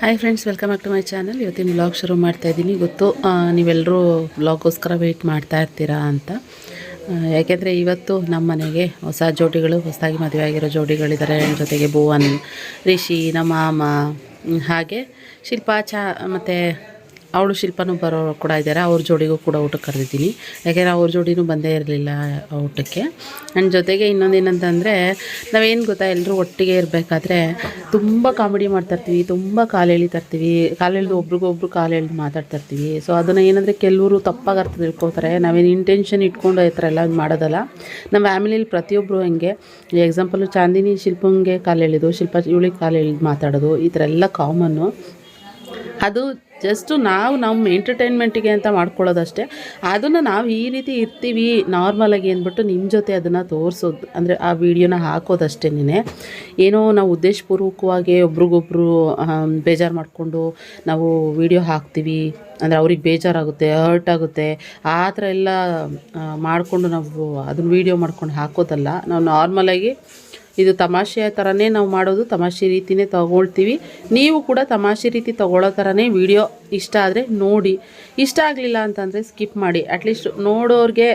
Hi friends welcome back to my channel ಇವತ್ತಿನ vlog ಶುರು ಮಾಡ್ತಾ ಇದ್ದೀನಿ. ಗೊತ್ತು ನೀವೆಲ್ಲರೂ ವ್ಲಾಗೋಸ್ಕರ ವೆಯ್ಟ್ ಮಾಡ್ತಾ ಇರ್ತೀರಾ ಅಂತ. ಯಾಕೆಂದರೆ ಇವತ್ತು ನಮ್ಮ ಮನೆಗೆ ಹೊಸ ಜೋಡಿಗಳು, ಹೊಸದಾಗಿ ಮದುವೆ ಆಗಿರೋ ಜೋಡಿಗಳಿದ್ದಾರೆ ಜೊತೆಗೆ ಭುವನ್, ರಿಷಿ, ನಮ್ಮ ಮಾಮ ಹಾಗೆ ಶಿಲ್ಪಾ, ಚಾ, ಮತ್ತು ಅವಳು ಶಿಲ್ಪನೂ ಬರೋ ಕೂಡ ಇದ್ದಾರೆ. ಅವ್ರ ಜೋಡಿಗೂ ಕೂಡ ಊಟಕ್ಕೆ ಕರೆದಿದ್ದೀನಿ. ಯಾಕೆಂದರೆ ಅವ್ರ ಜೋಡಿನೂ ಬಂದೇ ಇರಲಿಲ್ಲ ಊಟಕ್ಕೆ. ನನ್ನ ಜೊತೆಗೆ ಇನ್ನೊಂದೇನಂತಂದರೆ ನಾವೇನು ಗೊತ್ತಾ ಎಲ್ಲರೂ ಒಟ್ಟಿಗೆ ಇರಬೇಕಾದ್ರೆ ತುಂಬ ಕಾಮಿಡಿ ಮಾಡ್ತಾಯಿರ್ತೀವಿ ತುಂಬ ಕಾಲು ಎಳಿತಾ ಇರ್ತೀವಿ. ಕಾಲು ಎಳೆದು ಒಬ್ರಿಗೊಬ್ರು ಕಾಲು ಎಳೆದು ಮಾತಾಡ್ತಾ ಇರ್ತೀವಿ. ಸೊ ಅದನ್ನು ಏನಂದರೆ ಕೆಲವರು ತಪ್ಪಾಗಿ ಅರ್ಥ ತಿಳ್ಕೊತಾರೆ ನಾವೇನು ಇಂಟೆನ್ಷನ್ ಇಟ್ಕೊಂಡು ಈ ಥರ ಎಲ್ಲ ಮಾಡೋದಲ್ಲ. ನಮ್ಮ ಫ್ಯಾಮಿಲಿಲಿ ಪ್ರತಿಯೊಬ್ಬರು ಹಂಗೆ ಎಕ್ಸಾಂಪಲು ಚಾಂದಿನಿ ಶಿಲ್ಪಂಗೆ ಕಾಲು ಎಳೆದು ಶಿಲ್ಪ, ಇವಳಿಗೆ ಕಾಲು ಎಳೆದು ಮಾತಾಡೋದು, ಈ ಥರ ಎಲ್ಲ ಕಾಮನ್ನು ಅದು ಜಸ್ಟು ನಾವು ನಮ್ಮ ಎಂಟರ್ಟೈನ್ಮೆಂಟಿಗೆ ಅಂತ ಮಾಡ್ಕೊಳ್ಳೋದಷ್ಟೇ. ಅದನ್ನು ನಾವು ಈ ರೀತಿ ಇರ್ತೀವಿ ನಾರ್ಮಲಾಗಿ ಅಂದ್ಬಿಟ್ಟು ನಿಮ್ಮ ಜೊತೆ ಅದನ್ನು ತೋರಿಸೋದು, ಅಂದರೆ ಆ ವಿಡಿಯೋನ ನೀನೆ ಏನೋ ನಾವು ಉದ್ದೇಶಪೂರ್ವಕವಾಗಿ ಒಬ್ರಿಗೊಬ್ರು ಬೇಜಾರು ಮಾಡಿಕೊಂಡು ನಾವು ವಿಡಿಯೋ ಹಾಕ್ತೀವಿ. ಅಂದರೆ ಅವ್ರಿಗೆ ಬೇಜಾರಾಗುತ್ತೆ ಹರ್ಟ್ ಆಗುತ್ತೆ. ಆ ಥರ ಎಲ್ಲ ಮಾಡಿಕೊಂಡು ನಾವು ಅದನ್ನ ವೀಡಿಯೋ ಮಾಡ್ಕೊಂಡು ಹಾಕೋದಲ್ಲ. ನಾವು ನಾರ್ಮಲಾಗಿ ಇದು ತಮಾಷೆಯ ಥರನೇ ನಾವು ಮಾಡೋದು, ತಮಾಷೆ ರೀತಿನೇ ತಗೊಳ್ತೀವಿ. ನೀವು ಕೂಡ ತಮಾಷೆ ರೀತಿ ತಗೊಳ್ಳೋ ಥರನೇ ವಿಡಿಯೋ ಇಷ್ಟ ಆದರೆ ನೋಡಿ. ಇಷ್ಟ ಆಗಲಿಲ್ಲ ಅಂತಂದರೆ ಸ್ಕಿಪ್ ಮಾಡಿ. ಅಟ್ಲೀಸ್ಟ್ ನೋಡೋರಿಗೆ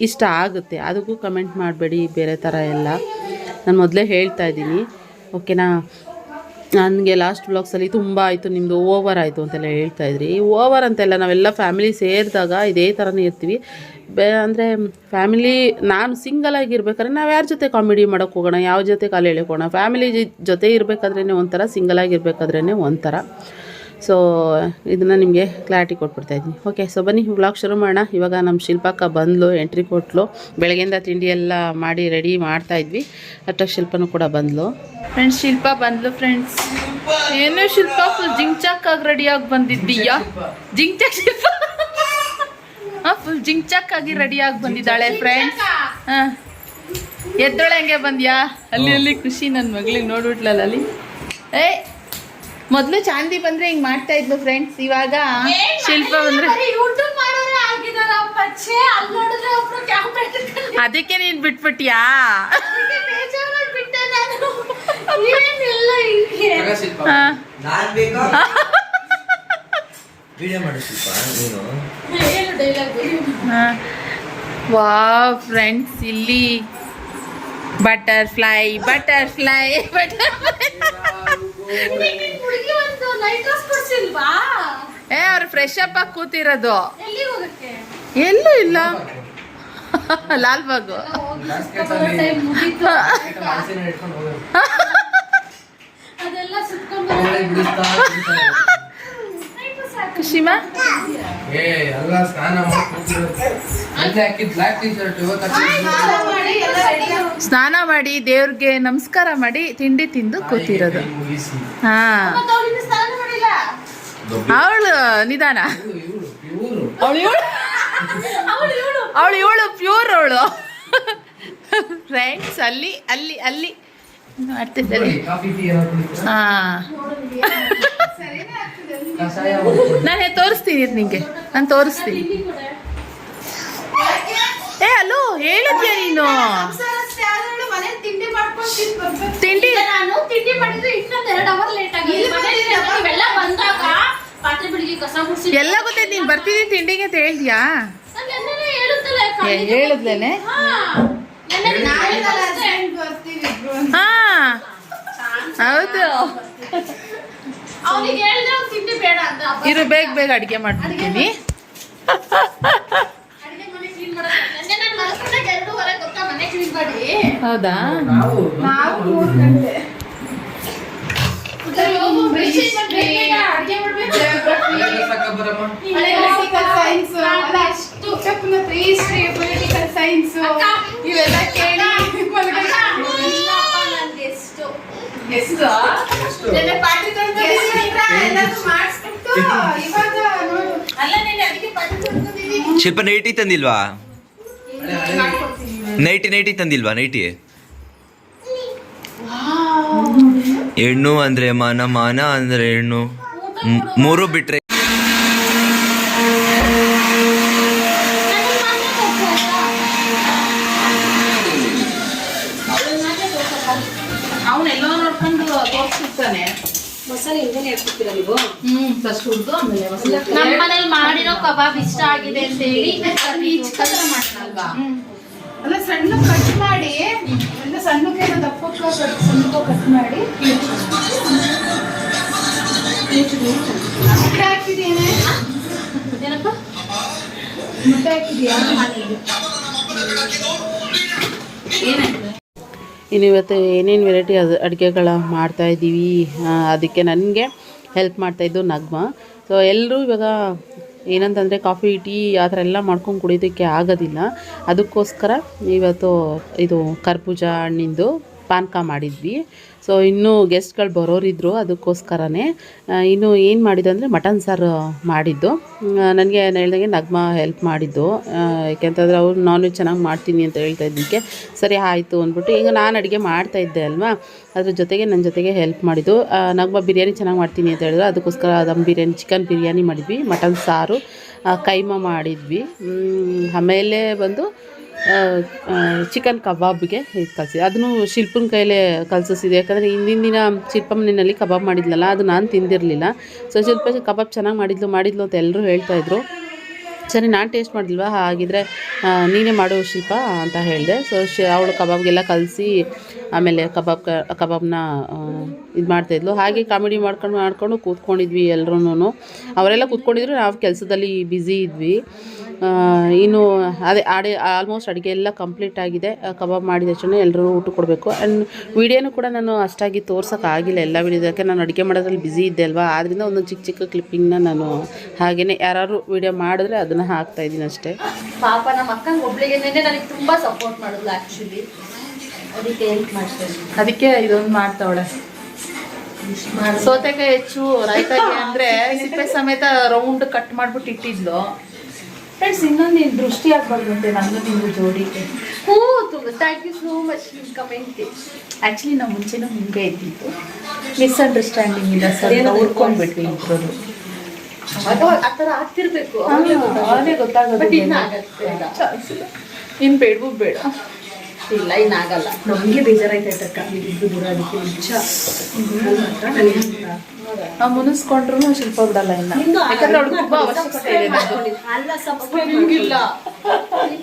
ಇಷ್ಟ ಆಗುತ್ತೆ. ಅದಕ್ಕೂ ಕಮೆಂಟ್ ಮಾಡಬೇಡಿ, ಬೇರೆ ಥರ ಎಲ್ಲ. ನಾನು ಮೊದಲೇ ಹೇಳ್ತಾ ಇದ್ದೀನಿ. ಓಕೆನಾ ನನಗೆ ಲಾಸ್ಟ್ ಬ್ಲಾಗ್ಸಲ್ಲಿ ತುಂಬ ಆಯಿತು ನಿಮ್ಮದು ಓವರ್ ಆಯಿತು ಅಂತೆಲ್ಲ ಹೇಳ್ತಾ ಇದ್ರಿ. ಓವರ್ ಅಂತೆಲ್ಲ ನಾವೆಲ್ಲ ಫ್ಯಾಮಿಲಿ ಸೇರಿದಾಗ ಇದೇ ಥರನೇ ಇರ್ತೀವಿ. ಬೇ, ಅಂದರೆ ಫ್ಯಾಮಿಲಿ ನಾನು ಸಿಂಗಲ್ ಆಗಿರ್ಬೇಕಾದ್ರೆ ನಾವು ಯಾರ ಜೊತೆ ಕಾಮಿಡಿ ಮಾಡೋಕ್ಕೆ ಹೋಗೋಣ, ಯಾವ ಜೊತೆ ಕಾಲು ಎಳ್ಕೋಣ ಫ್ಯಾಮಿಲಿ ಜೊತೆ ಇರಬೇಕಾದ್ರೇ ಒಂಥರ ಸಿಂಗಲ್ ಆಗಿರ್ಬೇಕಾದ್ರೇ ಒಂಥರ. ಸೊ ಇದನ್ನು ನಿಮಗೆ ಕ್ಲಾರಿಟಿ ಕೊಟ್ಬಿಡ್ತಾ ಇದ್ದೀನಿ. ಓಕೆ ಸೊ ಬನ್ನಿ ವ್ಲಾಗ್ ಶುರು ಮಾಡೋಣ. ಇವಾಗ ನಮ್ಮ ಶಿಲ್ಪಕ್ಕ ಬಂದ್ಲು ಎಂಟ್ರಿ ಕೊಟ್ಲು. ಬೆಳಗ್ಗೆಯಿಂದ ತಿಂಡಿ ಎಲ್ಲ ಮಾಡಿ ರೆಡಿ ಮಾಡ್ತಾ ಇದ್ವಿ. ಅಟ್ಟ ಶಿಲ್ಪನೂ ಕೂಡ ಬಂದ್ಲು. ಫ್ರೆಂಡ್ಸ್ ಶಿಲ್ಪ ಬಂದ್ಲು ಫ್ರೆಂಡ್ಸ್ ಏನು ಶಿಲ್ಪ ಫುಲ್ ಜಿಂಗ್ಚಾಕಾಗಿ ರೆಡಿಯಾಗಿ ಬಂದಿದ್ದೀಯಾ? ಜಿಂಗ್ಚಾಕ್ ಶಿಲ್ಪ? ಹಾಂ ಫುಲ್ ಜಿಂಗ್ಚಾಕಾಗಿ ರೆಡಿಯಾಗಿ ಬಂದಿದ್ದಾಳೆ ಫ್ರೆಂಡ್ಸ್ ಹಾಂ. ಎದ್ದೊಳೆ ಹೆಂಗೆ ಬಂದ್ಯಾ? ಅಲ್ಲಿ ಅಲ್ಲಿ ಖುಷಿ ನನ್ನ ಮಗಳಿಗೆ ನೋಡ್ಬಿಟ್ಲಲ್ಲ ಅಲ್ಲಿ. ಏ ಮೊದಲು ಚಾಂದಿ ಬಂದ್ರೆ ಹಿಂಗ್ ಮಾಡ್ತಾ ಇದ್ಲು ಫ್ರೆಂಡ್ಸ್ ಇವಾಗ ಶಿಲ್ಪ ಬಂದ್ರೆ ಅದಕ್ಕೆ ನೀನ್ ಬಿಟ್ಬಿಟ್ಯಾ? ಹಾ. ನಾನ್ ಬೇಕಾ? ವಿಡಿಯೋ ಮಾಡು ಶಿಲ್ಪ ನೀನು. ಹಾ. ವಾ ಫ್ರೆಂಡ್ಸ್ ಇಲ್ಲಿ ಬಟರ್ಫ್ಲೈ ಬಟರ್ಫ್ಲೈ ಬಟರ್ಫ್ಲೈ ಏ ಅವ್ರು ಫ್ರೆಶ್ ಅಪ್ ಆಗಿ ಕೂತಿರೋದು. ಎಲ್ಲೂ ಇಲ್ಲ. ಲಾಲ್ಬಾಗು ಖುಷಿಮಾ ಸ್ನಾನ ಮಾಡಿ ಸ್ನಾನ ಮಾಡಿ, ದೇವ್ರಿಗೆ ನಮಸ್ಕಾರ ಮಾಡಿ, ತಿಂಡಿ ತಿಂದು ಕೂತಿರೋದು. ಹಾ. ಅವಳು ನಿಧಾನ. ಅವಳು ಇವಳು? ಪ್ಯೂರ್ ಅವಳು. ಫ್ರೆಂಡ್ಸ್ ಅಲ್ಲಿ ಅಲ್ಲಿ ಅಲ್ಲಿ. ಮಾಡ್ತಿದ್ದಾರೆ ಹಾ. ನಾನು ತೋರಿಸ್ತೀನಿ ಇದು ನಿಂಗೆ. ನಾನು ತೋರಿಸ್ತೀನಿ. ಏ, ಅಲೋ, ಹೇಳಿದ್ಯಾ ನೀನು? ತಿಂಡಿ ನಾನು ತಿಂಡಿ ಮಾಡಿದ್ರೆ ಇನ್ನೊಂದ್ ಎರಡು ಅವರ್ ಲೇಟ್ ಬಂದಾಗ ಪಾತ್ರೆ ಬೆಳಿಗ್ಗೆ ಕಸ ಗುಡಿಸಿ ಎಲ್ಲ ಗೊತ್ತೈತೆ ನೀನು ಬರ್ತೀನಿ ತಿಂಡಿಗೆ ಅಂತ ಹೇಳ್ದ್ಯಾ ನಾನು ನೆನ್ನೆನೇ ಹೇಳುತ್ತಲ್ಲ ಏ, ಹೇಳಿದ್ಲೇನೆ? ಹಾ ನೆನ್ನೆ ನಾಳೆ ಹಾ. ಹೌದು. ಅವನಿಗೆ ಹೇಳಿದ್ರೆ ತಿಂಡಿ ಬೇಡ ಅಂತ. ಇರು ಬೇಗ ಬೇಗ ಅಡುಗೆ ಮಾಡ್ಬಿಡ್ತೀನಿ ಅದಕ್ಕೆ ಪಾತ್ರೆ ತೊಳ್ಕೊಂಡಿದ್ದೀನಿ. ಶಿಲ್ಪ ನೈಟಿ ತಂದಿಲ್ವಾ ನೈಟಿ ನೈಟಿ ತಂದಿಲ್ವಾ ನೈಟಿ? ಹೆಣ್ಣು ಅಂದ್ರೆ ಮಾನ ಮಾನ ಅಂದ್ರೆ ಹೆಣ್ಣು. ಮೂರು ಬಿಟ್ರೆ ಮಾಡಿರೋ ಕಬಾಬ್ ಇಷ್ಟ ಆಗಿದೆ ಅಂತ ಹೇಳಿ ಅಲ್ಲ ಸಣ್ಣ ಕಟ್ ಮಾಡಿ ಸಣ್ಣಕ್ಕೆ ದಪ್ಪಕ್ಕ ಕಟ್ ಸಣ್ಣಕ್ಕೆ ಕಟ್ ಮಾಡಿ. ಮುಟ್ಟೆ ಹಾಕಿದೇನೆ ಏನಪ್ಪ? ಮುಟ್ಟೆ ಹಾಕಿದ್ಯಾ ಇನ್ನು ಇವತ್ತು ಏನೇನು ವೆರೈಟಿ ಅದು ಅಡುಗೆಗಳ ಮಾಡ್ತಾಯಿದ್ದೀವಿ ಅದಕ್ಕೆ ನನಗೆ ಹೆಲ್ಪ್ ಮಾಡ್ತಾಯಿದ್ದು ನಗ್ಮ. ಸೊ ಎಲ್ಲರೂ ಇವಾಗ ಏನಂತಂದರೆ ಕಾಫಿ, ಟೀ ಆ ಥರ ಎಲ್ಲ ಮಾಡ್ಕೊಂಡು ಕುಡಿಯೋದಕ್ಕೆ ಆಗೋದಿಲ್ಲ. ಅದಕ್ಕೋಸ್ಕರ ಇವತ್ತು ಇದು ಕರ್ಬೂಜ ಹಣ್ಣಿಂದು ಪಾನಕ ಮಾಡಿದ್ವಿ. ಸೊ ಇನ್ನೂ ಗೆಸ್ಟ್ಗಳು ಬರೋರಿದ್ರು ಅದಕ್ಕೋಸ್ಕರನೇ. ಇನ್ನು ಏನು ಮಾಡಿದ್ದು ಅಂದರೆ ಮಟನ್ ಸಾರು ಮಾಡಿದ್ದು. ನನಗೆ ನಾನು ಹೇಳ್ದಂಗೆ ನಗ್ಮ ಹೆಲ್ಪ್ ಮಾಡಿದ್ದು. ಯಾಕೆಂತಂದ್ರೆ ಅವ್ರು ನಾನ್ ವೆಜ್ ಚೆನ್ನಾಗಿ ಮಾಡ್ತೀನಿ ಅಂತ ಹೇಳ್ತಾ ಇದ್ದಕ್ಕೆ ಸರಿ ಆಯಿತು ಅಂದ್ಬಿಟ್ಟು ಈಗ ನಾನು ಅಡುಗೆ ಮಾಡ್ತಾ ಇದ್ದೆ ಅಲ್ವಾ? ಅದ್ರ ಜೊತೆಗೆ ನನ್ನ ಜೊತೆಗೆ ಹೆಲ್ಪ್ ಮಾಡಿದ್ದು. ನಗ್ಮ ಬಿರಿಯಾನಿ ಚೆನ್ನಾಗಿ ಮಾಡ್ತೀನಿ ಅಂತ ಹೇಳಿದ್ರು. ಅದಕ್ಕೋಸ್ಕರ ದಮ್ ಬಿರಿಯಾನಿ ಚಿಕನ್ ಬಿರಿಯಾನಿ ಮಾಡಿದ್ವಿ, ಮಟನ್ ಸಾರು ಕೈಮಾ ಮಾಡಿದ್ವಿ. ಆಮೇಲೆ ಬಂದು ಚಿಕನ್ ಕಬಾಬ್ಗೆ ಇದು ಕಲಿಸಿದೆ ಅದನ್ನು ಶಿಲ್ಪನ ಕೈಲೇ ಕಲಿಸಿದೆ ಯಾಕಂದರೆ ಹಿಂದಿನ ದಿನ ಶಿಲ್ಪಮ್ಮನಲ್ಲಿ ಕಬಾಬ್ ಮಾಡಿದ್ಲಲ್ಲ, ಅದು ನಾನು ತಿಂದಿರಲಿಲ್ಲ. ಸೊ ಶಿಲ್ಪ ಕಬಾಬ್ ಚೆನ್ನಾಗಿ ಮಾಡಿದ್ಲು ಮಾಡಿದ್ಲು ಅಂತ ಎಲ್ಲರೂ ಹೇಳ್ತಾಯಿದ್ರು ಸರಿ, ನಾನು ಟೇಸ್ಟ್ ಮಾಡಿಲ್ವಾ ಹಾಗಿದ್ರೆ ನೀನೇ ಮಾಡು ಶಿಲ್ಪ ಅಂತ ಹೇಳಿದೆ. ಸೊ ಶ, ಅವಳು ಕಬಾಬ್ಗೆಲ್ಲ ಕಲಸಿ, ಆಮೇಲೆ ಕಬಾಬ್ ಕಬಾಬ್ನ ಇದು ಮಾಡ್ತಾಯಿದ್ಲು ಹಾಗೆ ಕಾಮಿಡಿ ಮಾಡ್ಕೊಂಡು ಮಾಡ್ಕೊಂಡು ಕೂತ್ಕೊಂಡಿದ್ವಿ ಎಲ್ಲರೂ ಅವರೆಲ್ಲ ಕೂತ್ಕೊಂಡಿದ್ರು, ನಾವು ಕೆಲಸದಲ್ಲಿ ಬ್ಯುಸಿ ಇದ್ವಿ. ಇನ್ನು ಅದೇ ಆಡೆ ಆಲ್ಮೋಸ್ಟ್ ಅಡುಗೆ ಎಲ್ಲ ಕಂಪ್ಲೀಟ್ ಆಗಿದೆ. ಕಬಾಬ್ ಮಾಡಿದ ತಕ್ಷಣ ಎಲ್ಲರೂ ಊಟ ಕೊಡಬೇಕು. ಆ್ಯಂಡ್ ವೀಡಿಯೋನು ಕೂಡ ನಾನು ಅಷ್ಟಾಗಿ ತೋರ್ಸೋಕ್ಕಾಗಿಲ್ಲ ಎಲ್ಲ ಯಾಕೆ, ನಾನು ಅಡುಗೆ ಮಾಡೋದ್ರಲ್ಲಿ ಬ್ಯುಸಿ ಇದ್ದೆ ಅಲ್ವಾ? ಆದ್ದರಿಂದ ಒಂದು ಚಿಕ್ಕ ಚಿಕ್ಕ ಕ್ಲಿಪ್ಪಿಂಗ್ನ ನಾನು ಹಾಗೆಯೇ ಯಾರು ವೀಡಿಯೋ ಮಾಡಿದ್ರೆ ಅದನ್ನು ಹಾಕ್ತಾಯಿದ್ದೀನಿ ಅಷ್ಟೇ. ಪಾಪ ನಮ್ಮ ಅಕ್ಕಂಗೆ ಒಬ್ಳಿಗೆ ನೆನ್ನೆ ನನಗೆ ತುಂಬಾ ಸಪೋರ್ಟ್ ಮಾಡಿದ್ಲು ಆಕ್ಚುಲಿ ಅದಕ್ಕೆ ಹೆಲ್ಪ್ ಮಾಡ್ತಾ ಅದಕ್ಕೆ ಇದೊಂದು ಮಾಡ್ತಾವಳೆ ಸೌತೆಕಾಯಿ ಹೆಚ್ಚು ರೈತಾಗಿ ಅಂದ್ರೆ ಸಿಪ್ಪೆ ಸಮೇತ ರೌಂಡ್ ಕಟ್ ಮಾಡ್ಬಿಟ್ಟು ಇಟ್ಟಿದ್ಲು. ಫ್ರೆಂಡ್ಸ್ ಇನ್ನೊಂದು ನೀನು ದೃಷ್ಟಿ ಆಗ್ಬಾರ್ದು ಅಂತೆ ನಂದು ನಿಮ್ಗೆ ಜೋಡಿಗೆ ಹ್ಞೂ ತುಂಬ ಥ್ಯಾಂಕ್ ಯು ಸೋ ಮಚ್ ನಿಮ್ಮ ಕಮೆಂಟ್ಗೆ ಆ್ಯಕ್ಚುಲಿ ನಾವು ಮುಂಚೆನೂ ಹಿಂಗೆ ಇದ್ದಿದ್ದು. ಮಿಸ್ಅಂಡರ್ಸ್ಟ್ಯಾಂಡಿಂಗ್ ಇಲ್ಲ ಸರ್ ಉಳ್ಕೊಂಡ್ಬಿಟ್ವಿ ಇಬ್ಬರು ಅವಾಗ ಆ ಥರ ಆಗ್ತಿರ್ಬೇಕು. ಇನ್ನು ಬೇಡ. ಇಲ್ಲ ಇನ್ನಾಗಲ್ಲ ನಮಗೆ ಇದ್ದು ದೂರ ಅದಕ್ಕೆ ನಿಜ ನಾವು ಮುನಿಸ್ಕೊಂಡ್ರು ಶಿಲ್ಪ ಬಿಡಲ್ಲ ಇನ್ನ ಯಾಕಂದ್ರೆ ಅವ್ಳಿಗೆ ತುಂಬಾ ಅವಶ್ಯಕತೆ ಇದೆ ನಂದು. ಅಲ್ಲ ಸಬ್ಸ್ಕ್ರೈಬ್ ಹಿಂಗಿಲ್ಲ.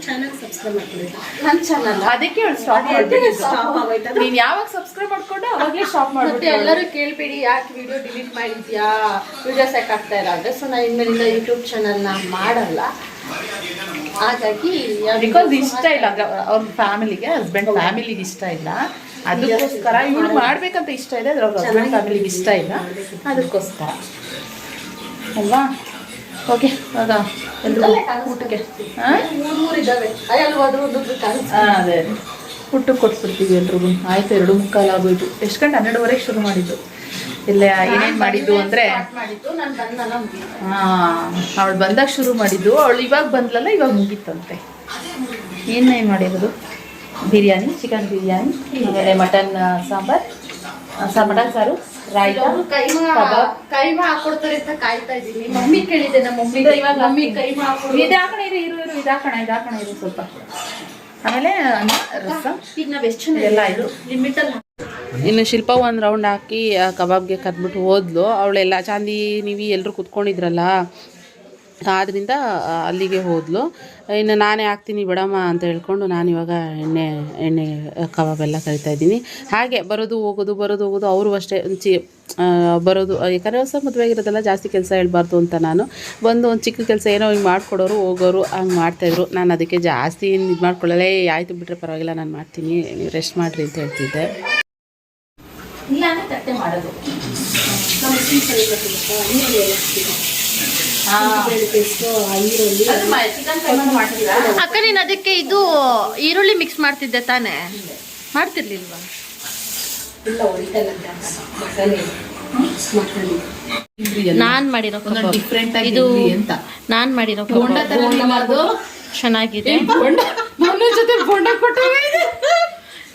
ಚಾನಲ್ ಸಬ್ಸ್ಕ್ರೈಬ್ ಮಾಡ್ಕೊಳ್ಳಿ ನನ್ನ ಚಾನಲ್ ಅದಕ್ಕೆ ಅವಳು ಸ್ಟಾಪ್ ನೀನ್ ಯಾವಾಗ ಸಬ್ಸ್ಕ್ರೈಬ್ ಮಾಡ್ಕೊಂಡೆ ಅವಾಗಲೇ ಸ್ಟಾಪ್ ಮಾಡ್ಬಿಟ್ಟು ಎಲ್ಲರೂ ಕೇಳಬೇಡಿ ಯಾಕೆ ವಿಡಿಯೋ ಡಿಲೀಟ್ ಮಾಡಿದ್ಯಾ? ವಿಡಿಯೋ ಸಾಕಾಗ್ತಾ ಆಗ್ತಾ ಇಲ್ಲ ಅಂದ್ರೆ ಸೊ ನಾನು ಇನ್ಮೇಲಿಂದ ಯೂಟ್ಯೂಬ್ ಚಾನಲ್ನ ಮಾಡಲ್ಲ. ಹಾಗಾಗಿ ಬಿಕಾಸ್ ಇಷ್ಟ ಇಲ್ಲ ಅಂದ್ರೆ ಅವ್ರ ಫ್ಯಾಮಿಲಿಗೆ ಹಸ್ಬೆಂಡ್ ಫ್ಯಾಮಿಲಿಗೆ ಇಷ್ಟ ಇಲ್ಲ. ಅದಕ್ಕೋಸ್ಕರ ಇವಳು ಮಾಡ್ಬೇಕಂತ ಇಷ್ಟ ಇದೆ ಅದ್ರ ಅವ್ರ ಹಸ್ಬೆಂಡ್ ಫ್ಯಾಮಿಲಿಗೆ ಇಷ್ಟ ಇಲ್ಲ. ಅದಕ್ಕೋಸ್ಕರ. ಅಲ್ವಾ? ಓಕೆ ಇವಾಗ ಎಲ್ರು ಊಟಕ್ಕೆ. ಅದೇ. ಊಟಕ್ಕೆ ಕೊಟ್ಬಿಡ್ತೀವಿ ಎಲ್ರಿಗೂ. ಆಯ್ತು ಎರಡು ಮುಕ್ಕಾಲು ಆಗೋಯ್ತು ಎಷ್ಟು ಗಂಟೆ? ಹನ್ನೆರಡುವರೆಗೆ ಶುರು ಮಾಡಿದ್ದು. ಇಲ್ಲ ಏನೇನು ಮಾಡಿದ್ದು ಅಂದರೆ? ಅವಳು ಬಂದಾಗ ಶುರು ಮಾಡಿದ್ದು. ಅವಳು ಇವಾಗ ಬಂದ್ಲಲ್ಲ ಇವಾಗ ಮುಗೀತಂತೆ. ಏನೇನು ಮಾಡಿರೋದು? ಬಿರಿಯಾನಿ ಚಿಕನ್ ಬಿರಿಯಾನಿ ಆಮೇಲೆ ಮಟನ್ ಸಾಂಬಾರ್ ಮಟನ್ ಸಾರು ರಾಯ್ತ ಕಬಾಬ್. ಕೈಮಾ ಹಾಕೊಡ್ತಾರೆ ಅಂತ ಕಾಯ್ತಾ ಇದ್ದೀನಿ. ಮಮ್ಮಿ ಕೇಳಿದೆ ನಮ್ಮ ಮಮ್ಮಿ ಇವಾಗ ಮಮ್ಮಿ ಕೈಮಾ ಹಾಕೊಡು. ಇದು ಹಾಕೋಣ ಇರು ಇರು ಇರು ಇದು ಹಾಕೋಣ ಇದು ಹಾಕೋಣ ಇರು ಸ್ವಲ್ಪ. ಆಮೇಲೆ ಅನ್ನ ರಸ. ಈಗ ನಾವು ಎಷ್ಟು ಎಲ್ಲ ಇದು. ಲಿಮಿಟ್ ಅಲ್ಲಿ ಇನ್ನು ಶಿಲ್ಪ ಒಂದು ರೌಂಡ್ ಹಾಕಿ, ಆ ಕಬಾಬ್ಗೆ ಕದ್ಬಿಟ್ಟು ಹೋದ್ಲು. ಅವಳೆಲ್ಲ, ಚಾಂದಿ, ನೀವು ಎಲ್ಲರೂ ಕುತ್ಕೊಂಡಿದ್ರಲ್ಲ? ಆದ್ದರಿಂದ ಅಲ್ಲಿಗೆ ಹೋದ್ಲು. ಇನ್ನು ನಾನೇ ಹಾಕ್ತೀನಿ ಬಿಡಮ್ಮ ಅಂತ ಹೇಳ್ಕೊಂಡು ನಾನು ಇವಾಗ ಎಣ್ಣೆ ಎಣ್ಣೆ ಕಬಾಬೆಲ್ಲ ಕರಿತಾ ಇದ್ದೀನಿ. ಹಾಗೆ ಬರೋದು, ಹೋಗೋದು ಬರೋದು, ಹೋಗೋದು, ಅವರು ಅಷ್ಟೇ, ಚಿ ಬರೋದು, ಯಾಕಂದರೆ ಹೊಸ ಮದುವೆ ಆಗಿರೋದೆಲ್ಲ ಜಾಸ್ತಿ ಕೆಲಸ ಹೇಳ್ಬಾರ್ದು ಅಂತ ನಾನು. ಬಂದು ಒಂದು ಚಿಕ್ಕ ಕೆಲಸ ಏನೋ ಹಿಂಗೆ ಮಾಡಿಕೊಡೋರು, ಹೋಗೋರು, ಹಂಗೆ ಮಾಡ್ತಾಯಿದ್ರು ನಾನು ಅದಕ್ಕೆ ಜಾಸ್ತಿ ಏನು ಇದು ಮಾಡ್ಕೊಳ್ಳಲೇ, ಆಯಿತು ಬಿಟ್ಟರೆ ಪರವಾಗಿಲ್ಲ, ನಾನು ಮಾಡ್ತೀನಿ ರೆಸ್ಟ್ ಮಾಡಿರಿ ಅಂತ ಹೇಳ್ತಿದ್ದೆ. ಇಲ್ಲ ಅಂದ್ರೆ ತಟ್ಟೆ ಮಾಡೋದು. ಅಕ್ಕ ನೀನು ಅದಕ್ಕೆ ಇದು ಈರುಳ್ಳಿ ಮಿಕ್ಸ್ ಮಾಡ್ತಿದ್ದೆ ತಾನೇ? ಮಾಡ್ತಿರ್ಲಿಲ್ವಾ? ನಾನ್ ಮಾಡಿರೋ ಕಬಾಬ್. ಡಿಫ್ರೆಂಟ್ ಆಗಿ ಇದು ನಾನ್ ಮಾಡಿರೋ ಚೆನ್ನಾಗಿದೆ.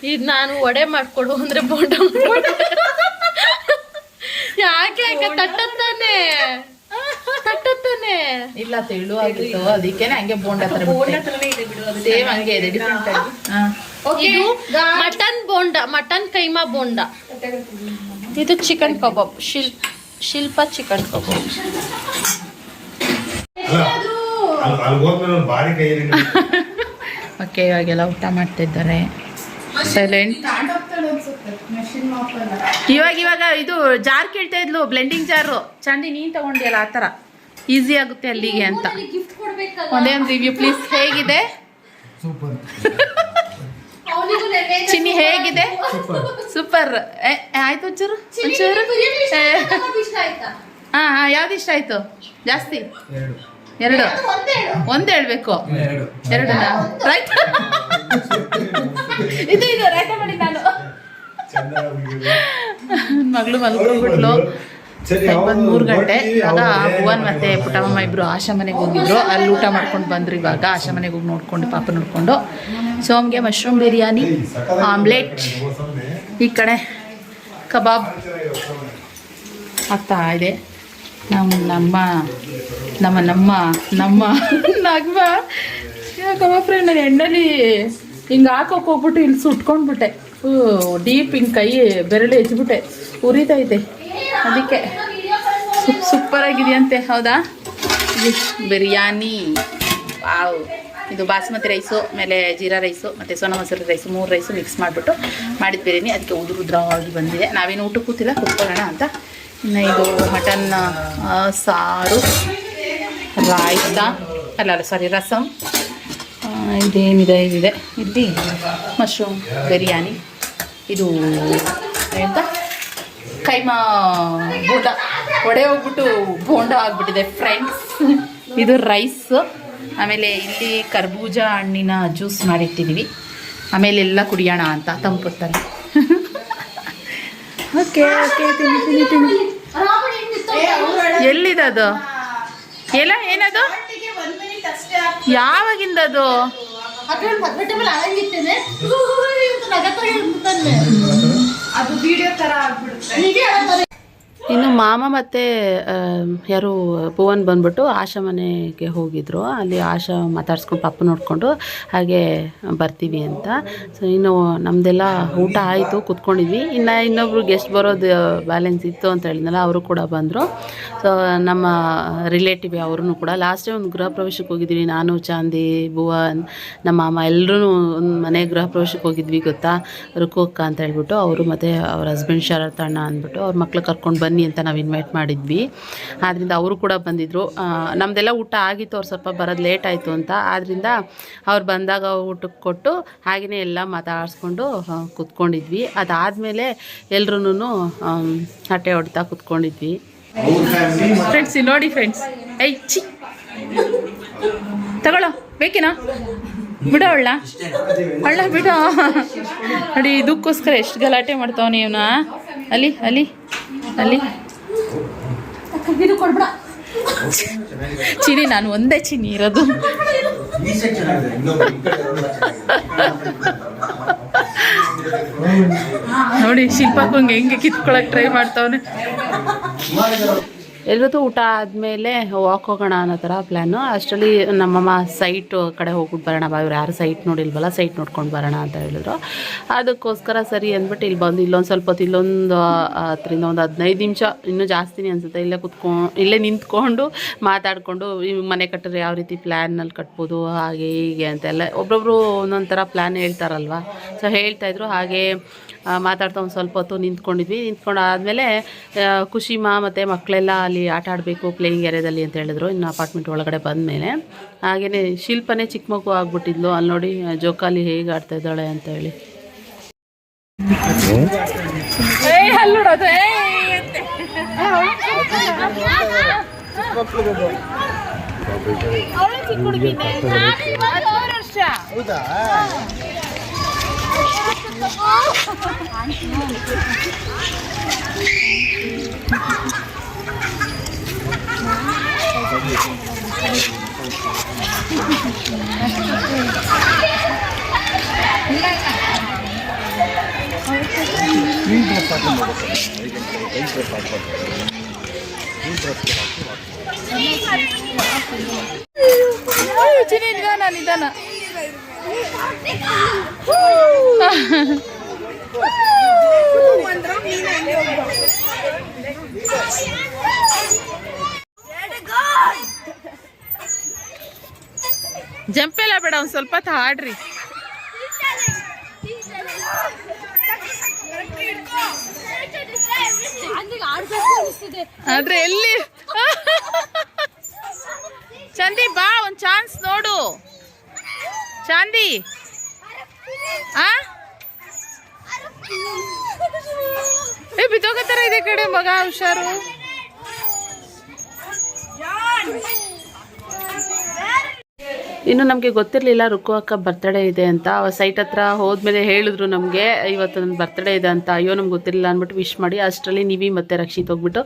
ಇದೆ ನಾನು ವಡೆ ಮಾಡ್ಕೊಡು ಅಂದ್ರೆ ಬೋಂಡ ಮಾಡ್ಕೊಡು. ಯಾಕೆ ಯಾಕೆ? ತಟ್ಟತ್ತಾನೆ ತಟ್ಟತ್ತಾನೆ ಇಲ್ಲ ತೆಳು ಆಗಿತ್ತು ಅದಕ್ಕೇನೆ ಹಂಗೆ ಬೋಂಡ ತರ ಸೇಮ್ ಹಂಗೆ ಇದೆ ಡಿಫ್ರೆಂಟ್ ಆಗಿ. ಹಾ. ಇದು ಮಟನ್ ಬೋಂಡ ಮಟನ್ ಕೈಮಾ ಬೋಂಡ. ಇದು ಚಿಕನ್ ಕಬಾಬ್ ಶಿಲ್ ಶಿಲ್ಪ ಚಿಕನ್ ಕಬಾಬ್. ಓಕೆ ಇವಾಗೆಲ್ಲ ಊಟ ಮಾಡ್ತಿದ್ದಾರೆ. ಸೈಲೆಂಟ್ ಇವಾಗ ಇವಾಗ ಇದು ಜಾರ್ ಕೇಳ್ತಾ ಇದ್ಲು ಬ್ಲೆಂಡಿಂಗ್ ಜಾರು ಚಂಡಿ ನೀನ್ ತಗೊಂಡಿಯಲ್ಲ ಆ ಥರ ಈಸಿ ಆಗುತ್ತೆ ಅಲ್ಲಿಗೆ ಅಂತ. ಒಂದೇ ಒಂದು ರಿವ್ಯೂ ಪ್ಲೀಸ್ ಹೇಗಿದೆ? ಚಿನ್ನಿ ಹೇಗಿದೆ? ಸೂಪರ್ ಆಯ್ತು ಒಂಚೂರು? ಒಂಚೂರು? ಹಾ ಹಾ ಯಾವ್ದು ಇಷ್ಟ ಆಯ್ತು? ಜಾಸ್ತಿ? ಎರಡು. ಒಂದೇ ಹೇಳು ಒಂದ್ ಹೇಳ್ಬೇಕು. ಎರಡು. ರೈತ ರೈಟ್ ಇದು ಇದು ರೈತ ಮಾಡಿ ನಾನು. ಮಗಳು ಮಲ್ಕೊಂಡ್ಬಿಟ್ಲು. ಒಂದ್ ಮೂರ್ ಮೂರು ಗಂಟೆ. ಆಗ ಭುವನ್ ಮತ್ತೆ ಪುಟ್ಟಮ್ಮ ಇಬ್ರು ಆಶಾ ಮನೆಗೆ ಹೋಗಿದ್ರು. ಅಲ್ಲಿ ಊಟ ಮಾಡ್ಕೊಂಡು ಬಂದ್ರು ಇವಾಗ. ಆಶಾ ಮನೆಗೆ ಹೋಗಿ ನೋಡ್ಕೊಂಡು ಪಾಪ ನೋಡ್ಕೊಂಡು. ಸೋಮ್ಗೆ ಮಶ್ರೂಮ್ ಬಿರಿಯಾನಿ ಆಮ್ಲೆಟ್ ಈ ಕಡೆ ಕಬಾಬ್ ಆಗ್ತಾ ಇದೆ. ನಮ್ಮ ನಮ್ಮ ನಮ್ಮ ನಮ್ಮ ನಮ್ಮ, ನಗ್ಮ. ಯಾಕಮ್ಮ ಫ್ರೆಂಡ್ ನಾನು ಎಣ್ಣೆಲಿ ಹಿಂಗೆ ಹಾಕೋಕೆ ಹೋಗ್ಬಿಟ್ಟು ಇಲ್ಲಿ ಸುಟ್ಕೊಂಡ್ಬಿಟ್ಟೆ. ಡೀಪ್ ಹಿಂಗೆ ಕೈ ಬೆರಳು ಹೆಚ್ಚಿಬಿಟ್ಟೆ ಉರಿತೈತೆ. ಅದಕ್ಕೆ ಸೂಪರ್ ಆಗಿದೆಯಂತೆ, ಹೌದಾ? ಬಿರಿಯಾನಿ. ವಾವ್. ಇದು ಬಾಸ್ಮತಿ ರೈಸು, ಆಮೇಲೆ ಜೀರಾ ರೈಸು, ಮತ್ತು ಸೋನಾ ಮಸೂರಿ ರೈಸು, ಮೂರು ರೈಸು ಮಿಕ್ಸ್ ಮಾಡಿಬಿಟ್ಟು ಮಾಡಿದ ಬಿರಿಯಾನಿ. ಅದಕ್ಕೆ ಉದುರು ಉದ್ರವಾಗಿ ಬಂದಿದೆ. ನಾವೇನು ಊಟ ಕೂತಿಲ್ಲ, ಕೂತ್ಕೊಳ್ಳೋಣ ಅಂತ ಇನ್ನು ಇದು ಮಟನ್ ಸಾರು, ರಾಯ್ತ, ಅಲ್ಲ ಅಲ್ಲ ಸಾರಿ ರಸಮ್ ಇದೇನಿದೆ, ಇದಿದೆ. ಇಲ್ಲಿ ಮಶ್ರೂಮ್ ಬಿರಿಯಾನಿ ಇದು ಎಂತ? ಕೈಮಾ ಬೋಂಡ. ಒಡೆ ಹೋಗ್ಬಿಟ್ಟು ಬೋಂಡ ಆಗ್ಬಿಟ್ಟಿದೆ ಫ್ರೆಂಡ್ಸ್ ಇದು ರೈಸ್ ಆಮೇಲೆ ಇಲ್ಲಿ ಕರ್ಬೂಜ ಹಣ್ಣಿನ ಜ್ಯೂಸ್ ಮಾಡಿಟ್ಟಿದ್ದೀವಿ ಆಮೇಲೆ ಎಲ್ಲ ಕುಡಿಯೋಣ ಅಂತ, ತಂಪುತ್ತಲ್ಲಿ. ಓಕೆ ಓಕೆ ತಿನ್ನಿ ತಿನ್ನಿ ತಿನ್ನಿ. ರಾಮಣ್ಣ ಹೆಂಗ್ ನಿಂತ್ಕೊಂಡ? ಎಲ್ಲಿದೆ ಅದು? ಎಲ್ಲ ಏನದು? ಯಾವಾಗಿಂದ ಅದು ಅದು ವಿಡಿಯೋ ತರ ಆಗ್ಬಿಡುತ್ತೆ ಇನ್ನು ಮಾಮ ಮತ್ತೆ ಯಾರು ಭುವನ್ ಬಂದ್ಬಿಟ್ಟು ಆಶಾ ಮನೆಗೆ ಹೋಗಿದ್ರು. ಅಲ್ಲಿ ಆಶಾ ಮಾತಾಡ್ಸ್ಕೊಂಡು ಪಪ್ಪ ನೋಡಿಕೊಂಡು ಹಾಗೆ ಬರ್ತೀವಿ ಅಂತ. ಸೊ ಇನ್ನು ನಮ್ಮದೆಲ್ಲ ಊಟ ಆಯಿತು, ಕುತ್ಕೊಂಡಿದ್ವಿ. ಇನ್ನು ಇನ್ನೊಬ್ರು ಗೆಸ್ಟ್ ಬರೋದು ಬ್ಯಾಲೆನ್ಸ್ ಇತ್ತು ಅಂತ ಹೇಳಿದ್ನಲ್ಲ, ಅವರು ಕೂಡ ಬಂದರು. ಸೊ ನಮ್ಮ ರಿಲೇಟಿವ್ ಅವ್ರೂ ಕೂಡ ಲಾಸ್ಟ್ ಟೈಮ್ ಒಂದು ಗೃಹ ಪ್ರವೇಶಕ್ಕೆ ಹೋಗಿದ್ವಿ. ನಾನು, ಚಾಂದಿ, ಭುವನ್, ನಮ್ಮ ಮಾಮ ಎಲ್ಲರೂ ಒಂದು ಮನೆ ಗೃಹ ಪ್ರವೇಶಕ್ಕೆ ಹೋಗಿದ್ವಿ, ಗೊತ್ತಾ? ರುಕೋಕ್ಕ ಅಂತ ಹೇಳ್ಬಿಟ್ಟು, ಅವರು ಮತ್ತು ಅವ್ರ ಹಸ್ಬೆಂಡ್ ಶರತ್ ಅಣ್ಣ ಅಂದ್ಬಿಟ್ಟು, ಅವ್ರ ಮಕ್ಳು ಕರ್ಕೊಂಡು ಬನ್ನಿ ಅಂತ ನಾವು ಇನ್ವೈಟ್ ಮಾಡಿದ್ವಿ. ಆದ್ದರಿಂದ ಅವರು ಕೂಡ ಬಂದಿದ್ದರು ನಮ್ಮದೆಲ್ಲ ಊಟ ಆಗಿತ್ತು, ಅವ್ರು ಸ್ವಲ್ಪ ಬರೋದು ಲೇಟ್ ಆಯಿತು ಅಂತ. ಆದ್ದರಿಂದ ಅವ್ರು ಬಂದಾಗ ಊಟಕ್ಕೆ ಕೊಟ್ಟು ಹಾಗೆಯೇ ಎಲ್ಲ ಮಾತಾಡಿಸ್ಕೊಂಡು ಕುತ್ಕೊಂಡಿದ್ವಿ. ಅದಾದಮೇಲೆ ಎಲ್ರೂ ಹಟ್ಟೆ ಹೊಡ್ತಾ ಕುತ್ಕೊಂಡಿದ್ವಿ. ಫ್ರೆಂಡ್ಸ್ ನೋಡಿ ಫ್ರೆಂಡ್ಸ್ ಐ ಚಿ ತಗೊಳ್ಳೋ, ಬೇಕೇನಾ? ಬಿಡೋ ಅಳ್ಳ ಅಳ್ಳ ಬಿಡೋ. ನೋಡಿ, ಇದಕ್ಕೋಸ್ಕರ ಎಷ್ಟು ಗಲಾಟೆ ಮಾಡ್ತಾವ ಇವನ. ಅಲ್ಲಿ ಅಲ್ಲಿ. ಅಲ್ಲಿ? ಚಿನಿ ನಾನು ಒಂದೇ ಚಿನಿ ಇರೋದು. ನೋಡಿ ಶಿಲ್ಪಕ್ಕಂಗೆ ಹೆಂಗೆ ಕಿತ್ಕೊಳಕ್ ಟ್ರೈ ಮಾಡ್ತಾವನೆ. ಎಲ್ರದ್ದು ಊಟ ಆದಮೇಲೆ ವಾಕ್ ಹೋಗೋಣ ಅನ್ನೋ ಥರ ಪ್ಲ್ಯಾನು ಅಷ್ಟರಲ್ಲಿ ನಮ್ಮಮ್ಮ ಸೈಟ್ ಕಡೆ ಹೋಗ್ಬಿಟ್ಟು ಬರೋಣ ಬಾ. ಇವ್ರು ಯಾರು ಸೈಟ್ ನೋಡಿಲ್ವಲ್ಲ ಸೈಟ್ ನೋಡ್ಕೊಂಡು ಬರೋಣ ಅಂತ ಹೇಳಿದ್ರು. ಅದಕ್ಕೋಸ್ಕರ ಸರಿ ಅಂದ್ಬಿಟ್ಟು ಇಲ್ಲಿ ಬಂದು ಇಲ್ಲೊಂದು ಸ್ವಲ್ಪ ಹೊತ್ತು, ಇಲ್ಲೊಂದು ಹತ್ತರಿಂದ ಒಂದು ಹದಿನೈದು ನಿಮಿಷ ಇನ್ನೂ ಜಾಸ್ತಿನೇ ಅನಿಸುತ್ತೆ. ಇಲ್ಲೇ ಕುತ್ಕೊಂಡು ಇಲ್ಲೇ ನಿಂತ್ಕೊಂಡು ಮಾತಾಡಿಕೊಂಡು ಮನೆ ಕಟ್ಟಿದ್ರೆ ಯಾವ ರೀತಿ ಪ್ಲ್ಯಾನಲ್ಲಿ ಕಟ್ಬೋದು, ಹಾಗೆ ಹೀಗೆ ಅಂತೆಲ್ಲ. ಒಬ್ಬೊಬ್ಬರು ಒಂದೊಂದು ಥರ ಪ್ಲ್ಯಾನ್ ಹೇಳ್ತಾರಲ್ವ? ಸೊ ಹೇಳ್ತಾಯಿದ್ರು ಹಾಗೆ ಮಾತಾಡ್ತಾ ಒಂದು ಸ್ವಲ್ಪ ಹೊತ್ತು ನಿಂತ್ಕೊಂಡಿದ್ವಿ. ನಿಂತ್ಕೊಂಡು ಆದಮೇಲೆ ಖುಷಿಮಾ ಮತ್ತು ಮಕ್ಕಳೆಲ್ಲ ಅಲ್ಲಿ ಆಟ ಆಡಬೇಕು ಪ್ಲೇಯಿಂಗ್ ಏರಿಯಾದಲ್ಲಿ ಅಂತ ಹೇಳಿದ್ರು. ಇನ್ನು ಅಪಾರ್ಟ್ಮೆಂಟ್ ಒಳಗಡೆ ಬಂದಮೇಲೆ ಹಾಗೆಯೇ ಶಿಲ್ಪನೇ ಚಿಕ್ಕ ಮಗು ಆಗಿಬಿಟ್ಟಿದ್ಲು. ಅಲ್ಲಿ ನೋಡಿ ಜೋಕಾಲಿ ಹೇಗೆ ಆಡ್ತಾ ಇದ್ದಾಳೆ ಅಂತ ಹೇಳಿ. ಏಯ್ ಹಲ್ಲುಡೋದು ಚಿನಿ ನಿಧಾನ ನಿಧಾನ ಜಂಪ್ ಎಲ್ಲ ಬೇಡ, ಒಂದು ಸ್ವಲ್ಪ ಹೊತ್ತು ಹಾಡ್ರಿ ಆದ್ರೆ ಎಲ್ಲಿ? ಚಂದಿ ಬಾ, ಒಂದು ಚಾನ್ಸ್ ನೋಡು. ಚಾಂದಿ. ಆ? ಏ ಬಿದ್ದೋಗತ್ತರ ಇದೆ ಕಡೆ ಮಗ, ಹುಷಾರು. ಇನ್ನು ನಮಗೆ ಗೊತ್ತಿರಲಿಲ್ಲ ರುಕ್ಕು ಅಕ್ಕ ಬರ್ತಡೇ ಇದೆ ಅಂತ ಸೈಟ್ ಹತ್ರ ಹೋದ್ಮೇಲೆ ಹೇಳಿದ್ರು ನಮಗೆ ಇವತ್ತು ನನ್ನ ಬರ್ತಡೇ ಇದೆ ಅಂತ ಅಯ್ಯೋ ನಮ್ಗೆ ಗೊತ್ತಿರಲಿಲ್ಲ ಅಂದ್ಬಿಟ್ಟು ವಿಶ್ ಮಾಡಿ ಅಷ್ಟರಲ್ಲಿ ನೀವಿ ಮತ್ತು ರಕ್ಷಿತ್ ಹೋಗ್ಬಿಟ್ಟು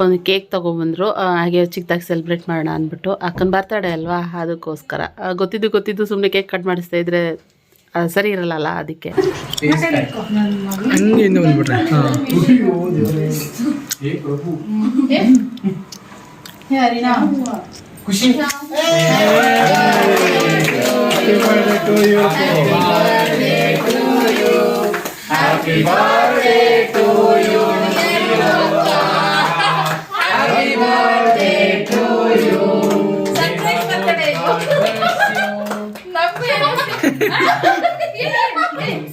ಒಂದು ಕೇಕ್ ತೊಗೊಂಬಂದರು ಹಾಗೆ ಚಿಕ್ಕದಾಗಿ ಸೆಲೆಬ್ರೇಟ್ ಮಾಡೋಣ ಅಂದ್ಬಿಟ್ಟು ಅಕ್ಕನ ಬರ್ತಡೇ ಅಲ್ವಾ ಅದಕ್ಕೋಸ್ಕರ ಗೊತ್ತಿದ್ದು ಗೊತ್ತಿದ್ದು ಸುಮ್ಮನೆ ಕೇಕ್ ಕಟ್ ಮಾಡಿಸ್ತಾ ಇದ್ರೆ ಸರಿ ಇರಲ್ಲ ಅದಕ್ಕೆ ಖುಷಿ to you. Happy birthday to you. Happy birthday to you. Happy birthday to you. Surprise birthday.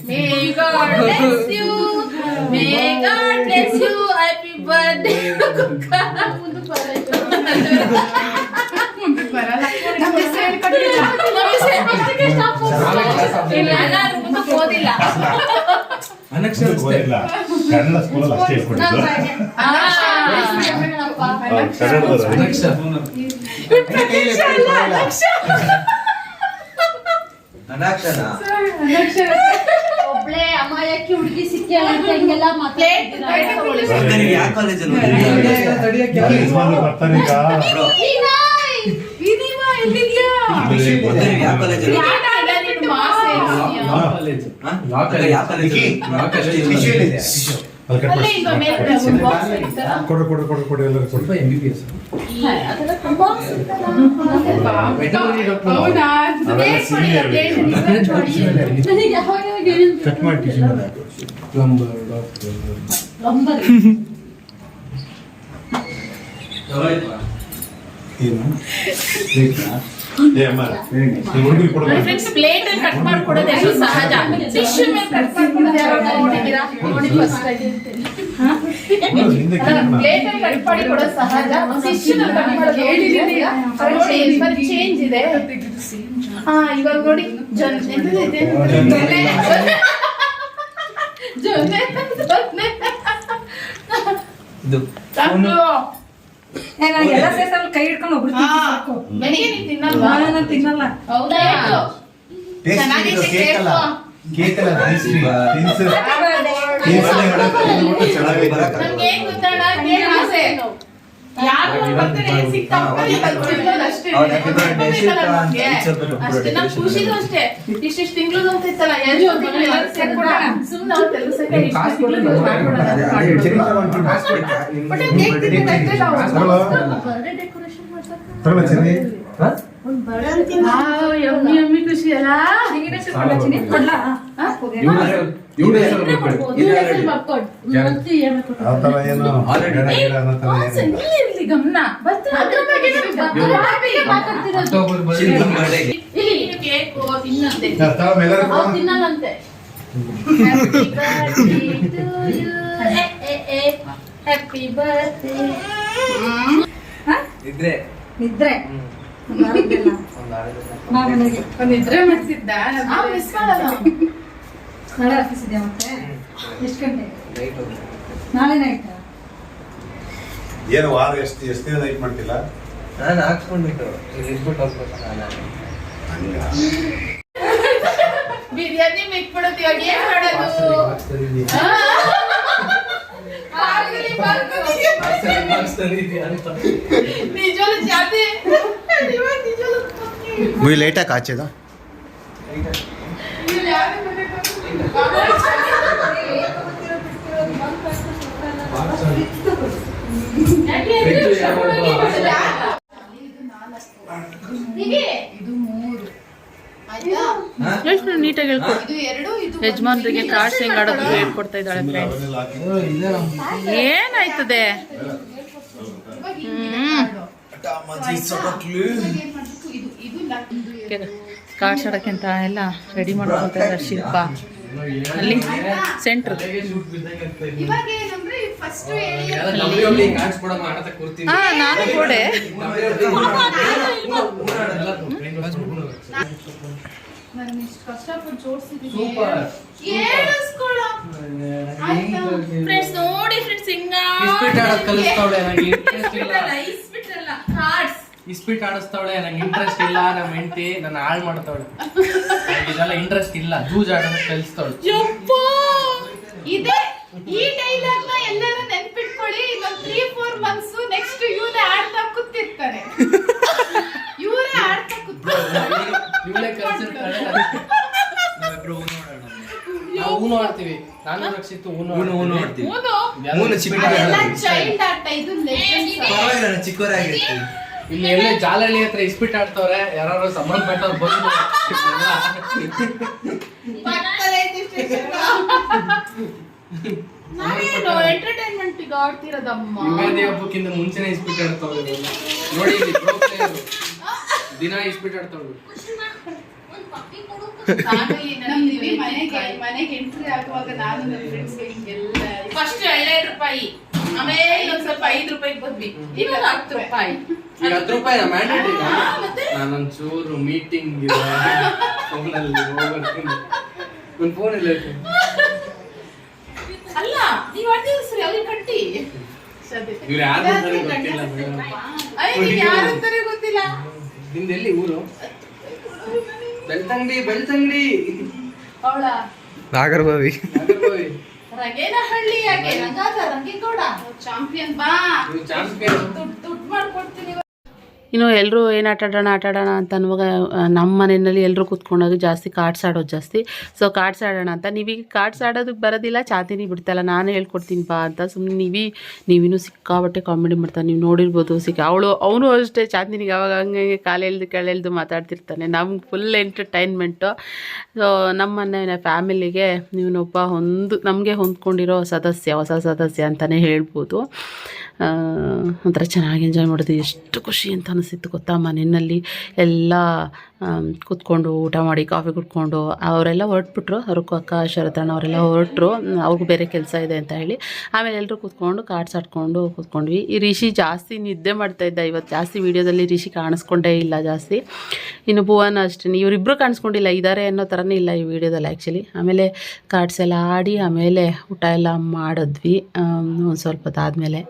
May God bless you. May God bless you. Happy birthday. ಓದಿಲ್ಲ. ಅನಕ್ಷರ ಇಲ್ಲ. ಕನ್ನಡ ಸ್ಕೂಲಲ್ಲಿ ಅಷ್ಟೇ ಹೇಳ್ಕೊಟ್ಟಿದ್ದು ಆ, ಕನ್ನಡದವರು? ಅನಕ್ಷರ ಒಬ್ಳೆ ಅಮಾಯಕ್ಕೆ ಹುಡುಗಿ ಸಿಕ್ಕಿ ಅಂತ ಹಿಂಗೆಲ್ಲ ಮಾತಾಡ್ತಾರೆ ಈಗ ವಿನಿಮಾ ಎಲ್ಲಿದ್ಯಾ? ಕೊಡು ಕೊಡು ಕೊಡು ಕೊಡು ಎಲ್ಲರೂ ಕೊಡು M B B S cut ಮಾಡಿ ಪ್ಲಂಬರ್ ಡಾಕ್ಟರ್ ಏನು? ಅಮ್ಮ ಈ ಹುಡುಗರಿಗೆ ಕೊಡು ನೋಡಿ ಫ್ರೆಂಡ್ಸ್ ಪ್ಲೇಟ್ ಅಲ್ಲಿ ಕಟ್ ಮಾಡ್ಕೊಡೋದು ಎಷ್ಟು ಸಹಜ ಡಿಶ್ ಮೇಲೆ ಕಟ್ ಮಾಡ್ಕೊಡೋದು ಯಾರು ನೋಡಿದ್ದೀರಾ ನೋಡಿ ಫಸ್ಟ್ ಹುಡುಗರು ಹಿಂದೆ ಕೇಳೋಣ. ಪ್ಲೇಟ್ ಅಲ್ಲಿ ಕಟ್ ಮಾಡಿ ಕೊಡೋದು ಸಹಜ ಡಿಶ್ ಕಟ್ ಮಾಡೋದು ಹೇಳಿದ್ದೀರಾ ನೋಡಿ ಚೇಂಜ್ ಇದೆ ಹಾ ಇವಾಗ ನೋಡಿ ಜೊನ್ ಎಂತದು ಇದೆ? ಜೊನ್ನೆ ಜೊನ್ನೆ ಸಾಕು. ಎಲ್ಲ ಸೇರ್ಸಲ್ಲ ಕೈ ಹಿಡ್ಕೊಂಡು ಒಬ್ರು ಹಾ, ಬೆಳಿಗ್ಗೆ ನೀನ್ ತಿನ್ನಲ್ವಾ? ನಾನು ತಿನ್ನಲ್ಲ. ಹೌದಾ? ಚೆನ್ನಾಗಿದೆ ಕೇಕ್ ಕೇಕ್ ಎಲ್ಲ ತಿನ್ಸಿ. ತಿನ್ಸು. ನಮ್ಗೆ ಏನ್ ಗೊತ್ತಣ್ಣ? ಆಸೆ. ಅಷ್ಟೇ ಇಷ್ಟಿಷ್ಟು ತಿಂಗಳು ಅಂತ ಇತ್ತಲ್ಲ ಸುಮ್ಮನೆ ಯಮ್ಮಿ ಯಮ್ಮಿ ಖುಷಿ ಅಲ್ಲ? ಗಮನ. ತಿನ್ನಲ್ಲಂತೆ. ಹ್ಯಾಪಿ ಇದ್ರೆ. ನಿದ್ರೆ ಮಿಸ್ ಮಾಡಲ್ಲ ನಾಳೆ ಆಫೀಸ್ ಇದೆಯಾ ಮತ್ತೆ ಎಷ್ಟು ಗಂಟೆ ಲೈಟ್ ಹೋಗಿ ನಾಳೆ ನೈಟ್ ಏನು ವಾರ ಎಷ್ಟು ಎಷ್ಟು ದಿನ ನೈಟ್ ಮಾಡ್ತಿಲ್ಲ ನಾನು ಹಾಕ್ಸ್ಕೊಂಡ್ಬಿಟ್ಟು ಇಲ್ಲಿ ಇದ್ಬಿಟ್ಟು ಹೋಗ್ಬೇಕು ನಾನು. ಬಿರಿಯಾನಿ ಬಿಟ್ಬಿಡೋದು ಇವಾಗ ಏನ್ ಮಾಡೋದು. ನಿಜವಾಗ್ಲೂ ಜಾತಿ. ಮುಯ್ ಲೈಟಾಗಿ ಆಚೆದ ಎಷ್ಟು ನೀಟಾಗಿ ಹೇಳ್ಕೊಡು ಯಜಮಾನ್ರಿಗೆ ಕಾರ್ಡ್ಸ್ ಹೆಂಗ್ ಆಡೋದು ಹೇಳ್ಕೊಡ್ತಾ ಇದ್ದಾಳೆ ಏನಾಯ್ತದೆ? ಕಾರ್ಡ್ಸ್ ಅಂತ ಎಲ್ಲ ರೆಡಿ ಮಾಡ್ಕೊತಾರೆ ಶಿಲ್ಪ ಅಲ್ಲಿ ಸೆಂಟ್ರ್ ಇವಾಗ ಏನಂದ್ರೆ ಫಸ್ಟ್ ನಾನು ಗೋಡೆ ಸೂಪರ್ ಫ್ರೆಂಡ್ಸ್ ನೋಡಿ ಫ್ರೆಂಡ್ಸ್ ಹಿಂಗ ಇಸ್ಪಿಟ್ ಆಡೋದ್ ಕಲಿಸ್ತಾವಳೆ ನಂಗೆ ಇಂಟ್ರೆಸ್ಟ್ ಇಲ್ಲ. ಇಸ್ಪಿಟ್ ಆಡಿಸ್ತಾವಳೆ ನಂಗೆ ಇಂಟ್ರೆಸ್ಟ್ ಇಲ್ಲ ನಮ್ಮ ಹೆಂಡತಿ ನನ್ನ ಹಾಳು ಮಾಡ್ತಾವಳೆ. ಇದೆಲ್ಲ ಇಂಟ್ರೆಸ್ಟ್ ಇಲ್ಲ ಜೂಜ್ ಆಡೋದು ಕಲಿಸ್ತಾವಳೆ ಈ ಡೈಲಾಗ್ನ ಎಲ್ಲರೂ ನೆನ್ಪಿಟ್ಕೊಳ್ಳಿ ಇನ್ನೊಂದ್ ತ್ರೀ ಫೋರ್ ಮಂತ್ಸ್ ನೆಕ್ಸ್ಟ್ ಇವನೇ ಆಡ್ತಾ ಕೂತಿರ್ತಾರೆ ಇವರೇ ಆಡ್ತಾ ಕೂತಿರ್ತಾರೆ ಇವಳೇ ಕಲಿಸಿರ್ತಾಳೆ ನಾವು ಊನು ಆಡ್ತೀವಿ ನಾನು ರಕ್ಷಿತ್ತು ಊನು ಊನು ಊನು ಆಡ್ತೀವಿ ಊನು ಊನು ಚಿಕ್ಕ ಅದೆಲ್ಲ ಚೈಲ್ಡ್ ಆಟ ಇದು legends. ಚಿಕ್ಕವರಾಗಿರ್ತೀವಿ ಇಲ್ಲಿ ಎಲ್ಲೇ ಜಾಲಹಳ್ಳಿ ಹತ್ರ ಇಸ್ಪಿಟ್ ಆಡ್ತವ್ರೆ ಯಾರು ಸಂಬಂಧಪಟ್ಟವ್ರು ಬಂದು ಎಂಟರ್ಟೈನ್ಮೆಂಟ್ ಈಗ ಆಡ್ತಿರೋದಮ್ಮ? ಯುಗಾದಿ ಹಬ್ಬಕ್ಕಿಂತ ಮುಂಚೆನೆ ಇಸ್ಪಿಟ್ ಆಡ್ತವ್ರೆ. ನೋಡಿ. ದಿನ ಇಸ್ಪಿಟ್ ಆಡ್ತವ್ರು. ಮನೆಗೆ ಮನೆಗೆ ಎಂಟ್ರಿ ಆಗುವಾಗ ನಾನು ನನ್ನ ಹಿಂಗೆಲ್ಲ ಫಸ್ಟ್ ಎರಡೆರಡು ರೂಪಾಯಿ. ಆಮೇಲೆ ಒಂದ್ ಸ್ವಲ್ಪ ಐದು ರೂಪಾಯಿಗೆ ಬಂದ್ವಿ. ಇವಾಗ ಹತ್ತು ರೂಪಾಯಿ. ಈಗ ಹತ್ತು ರೂಪಾಯಿ ಮ್ಯಾಂಡೇಟ್ ನಾನೊಂಚೂರು ಮೀಟಿಂಗ್ ಇದೆ ಫೋನಲ್ಲಿ ಹೋಗ್ಬರ್ತೀನಿ. ನನ್ನ ಫೋನ್ ಇಲ್ಲ. ಅಲ್ಲ ನೀವ್ ಆಡ್ತಿದ್ರು ಸರಿ ಅವ್ರಿಗೆ ಕಟ್ಟಿ. ಇವ್ರು ಯಾರು ಅಂತಾನೆ ಗೊತ್ತಿಲ್ಲ ಮೇಡಮ್. ಯಾರು ಅಂತಾನೆ ಗೊತ್ತಿಲ್ಲ. ಊರು. ಬೆಳ್ತಂಗಡಿ ಬೆಳ್ತಂಗಡಿ ಅವಳ ರಂಗೇಗೌಡ? ಚಾಂಪಿಯನ್ ಬಾ. ಚಾಂಪಿಯನ್. ದುಡ್ಡು ದುಡ್ಡು ಮಾಡ್ಕೊಡ್ತೀನಿ ಇನ್ನು ಎಲ್ಲರೂ ಏನು ಆಟ ಆಡೋಣ, ಆಟ ಅಂತ ಅನ್ನುವಾಗ ನಮ್ಮ ಮನೆಯಲ್ಲಿ ಎಲ್ಲರೂ ಕೂತ್ಕೊಂಡಾಗ ಜಾಸ್ತಿ ಕಾರ್ಡ್ಸ್ ಆಡೋದು ಜಾಸ್ತಿ. ಸೊ ಕಾರ್ಡ್ಸ್ ಆಡೋಣ ಅಂತ. ನೀವೀಗ ಕಾರ್ಡ್ಸ್ ಆಡೋದಕ್ಕೆ ಬರೋದಿಲ್ಲ ಚಾತಿನಿ ಬಿಡ್ತಲ್ಲ ನಾನು ಹೇಳ್ಕೊಡ್ತೀನಿ ಬಾ ಅಂತ. ಸುಮ್ಮನೆ ನೀವಿ, ನೀವಿನ್ನೂ ಸಿಕ್ಕಾಬಟ್ಟೆ ಕಾಮಿಡಿ ಮಾಡ್ತಾರೆ ನೀವು ನೋಡಿರ್ಬೋದು ಸಿಕ್ಕ ಅವಳು, ಅವನು ಅಷ್ಟೇ ಚಾಂದಿನಿಗೆ ಅವಾಗ ಹಂಗೆ ಕಾಲೆಳ್ದು ಕೆಳೆಳ್ದು ಮಾತಾಡ್ತಿರ್ತಾನೆ. ನಮ್ಗೆ ಫುಲ್ ಎಂಟರ್ಟೈನ್ಮೆಂಟು ಸೊ ನಮ್ಮ ಮನೆಯ ಫ್ಯಾಮಿಲಿಗೆ ನೀವನ್ನೊಬ್ಬ ಹೊಂದು ನಮಗೆ ಹೊಂದ್ಕೊಂಡಿರೋ ಸದಸ್ಯ, ಹೊಸ ಸದಸ್ಯ ಅಂತಲೇ ಹೇಳ್ಬೋದು. ಒಂಥರ ಚೆನ್ನಾಗಿ ಎಂಜಾಯ್ ಮಾಡಿದ್ವಿ ಎಷ್ಟು ಖುಷಿ ಅಂತ ಅನಿಸಿತ್ತು ಗೊತ್ತಾ ಮನೆಯಲ್ಲಿ ಎಲ್ಲ ಕೂತ್ಕೊಂಡು ಊಟ ಮಾಡಿ ಕಾಫಿ ಕುಡ್ಕೊಂಡು ಅವರೆಲ್ಲ ಹೊರಟ್ಬಿಟ್ರು. ಅವ್ರಿಗೂ ಅಕ್ಕ ಶರತಣ್ಣ ಅವರೆಲ್ಲ ಹೊರಟರು. ಅವ್ರಿಗೂ ಬೇರೆ ಕೆಲಸ ಇದೆ ಅಂತ ಹೇಳಿ. ಆಮೇಲೆ ಎಲ್ಲರೂ ಕೂತ್ಕೊಂಡು ಕಾರ್ಡ್ಸ್ ಆಡ್ಕೊಂಡು ಕೂತ್ಕೊಂಡ್ವಿ. ಈ ರಿಷಿ ಜಾಸ್ತಿ ನಿದ್ದೆ ಮಾಡ್ತಾ ಇದ್ದ. ಇವತ್ತು ಜಾಸ್ತಿ ವೀಡಿಯೋದಲ್ಲಿ ರಿಷಿ ಕಾಣಿಸ್ಕೊಂಡೇ ಇಲ್ಲ ಜಾಸ್ತಿ. ಇನ್ನು ಭುವನ ಅಷ್ಟೇ ಇವರಿಬ್ಬರು ಕಾಣಿಸ್ಕೊಂಡಿಲ್ಲ ಇದ್ದಾರೆ ಅನ್ನೋ ಥರನೇ ಇಲ್ಲ ಈ ವಿಡಿಯೋದಲ್ಲಿ ಆ್ಯಕ್ಚುಲಿ ಆಮೇಲೆ ಕಾರ್ಡ್ಸ್ ಎಲ್ಲ ಆಡಿ ಆಮೇಲೆ ಊಟ ಎಲ್ಲ ಮಾಡಿದ್ವಿ. ಒಂದು ಸ್ವಲ್ಪ ಹೊತ್ತಾದಮೇಲೆ.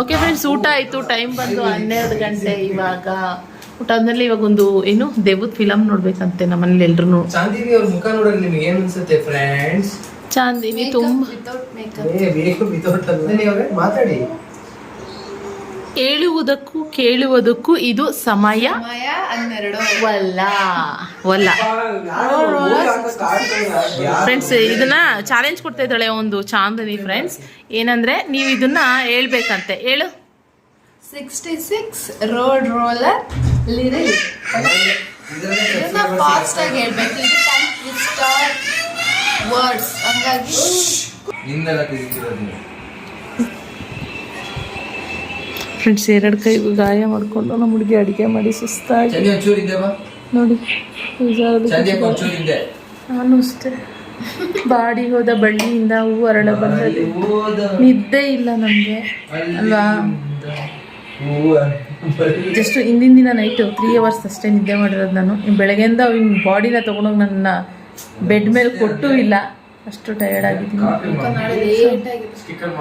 ಓಕೆ ಫ್ರೆಂಡ್ಸ್ ಊಟ ಆಯ್ತು. ಟೈಮ್ ಬಂದು ಹನ್ನೆರಡು ಗಂಟೆ ಇವಾಗ. ಊಟ ಆದ್ಮೇಲೆ ಇವಾಗ ಒಂದು ಏನು ದೇವದ್ ಫಿಲಮ್ ನೋಡ್ಬೇಕಂತೆ ನಮ್ಮನೇಲಿ ಎಲ್ರು ಚಾಂದಿನಿ ಅವ್ರ ಮುಖ ನೋಡಕ್ ನಿಮ್ಗೆ ಏನ್ ಅನ್ಸುತ್ತೆ ಫ್ರೆಂಡ್ಸ್ ಚಾಂದಿನಿ ತುಂಬ. ಮಾತಾಡಿ. ಹೇಳುವುದಕ್ಕೂ ಕೇಳುವುದಕ್ಕೂ ಇದು ಸಮಯ ಸಮಯ ಹನ್ನೆರಡು. ವಲ್ಲ. ವಲ್ಲ. ಫ್ರೆಂಡ್ಸ್ ಇದನ್ನ ಚಾಲೆಂಜ್ ಕೊಡ್ತಾ ಇದ್ದಾಳೆ ಒಂದು ಚಾಂದನಿ ಫ್ರೆಂಡ್ಸ್ ಏನಂದ್ರೆ ನೀವು ಇದನ್ನ ಹೇಳ್ಬೇಕಂತೆ. ಹೇಳು. Sixty six road roller fast ಆಗಿ ಹೇಳ್ಬೇಕು. ವರ್ಡ್ಸ್ ಹಂಗಾಗಿ ಫ್ರೆಂಡ್ಸ್ ಎರಡು ಕೈ ಗಾಯ ಮಾಡಿಕೊಂಡು ನಮ್ಮ ಹುಡುಗಿ ಅಡುಗೆ ಮಾಡಿ ಸುಸ್ತಾಗಿ. ನೋಡಿ ನಾನು ಅಷ್ಟೇ. ಬಾಡಿ ಹೋದ ಬಳ್ಳಿಯಿಂದ ಹೂ ಅರಳ ಬಂದಲ್ಲಿ ನಿದ್ದೆ ಇಲ್ಲ ನಮಗೆ ಅಲ್ವಾ? ಜಸ್ಟ್ ಹಿಂದಿನ ದಿನ ನೈಟು ತ್ರೀ ಅವರ್ಸ್ ಅಷ್ಟೇ ನಿದ್ದೆ ಮಾಡಿರೋದು ನಾನು. ಬೆಳಗ್ಗೆಯಿಂದ ಇನ್ನು ಬಾಡಿನ ತೊಗೊಂಡೋಗಿ ನನ್ನ ಬೆಡ್ ಮೇಲೆ ಕೊಟ್ಟು ಇಲ್ಲ. ಅಷ್ಟು ಟಯರ್ಡ್ ಆಗಿದ್ದೀನಿ. ನಾಳೆ ಲೇಟ್ ಆಗಿ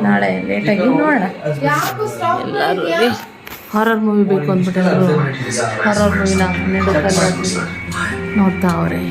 ನಾಳೆ ಲೇಟಾಗಿ ನೋಡೋಣ. ಯಾಕೋ ಸ್ಟಾಪ್ ಎಲ್ಲರೂ ಹಾರರ್ ಮೂವಿ ಬೇಕು ಅಂದ್ಬಿಟ್ಟು ಹಾರರ್ ಮೂವಿನ ಹನ್ನೆರಡು ನೋಡ್ತಾ ಅವ್ರೆ.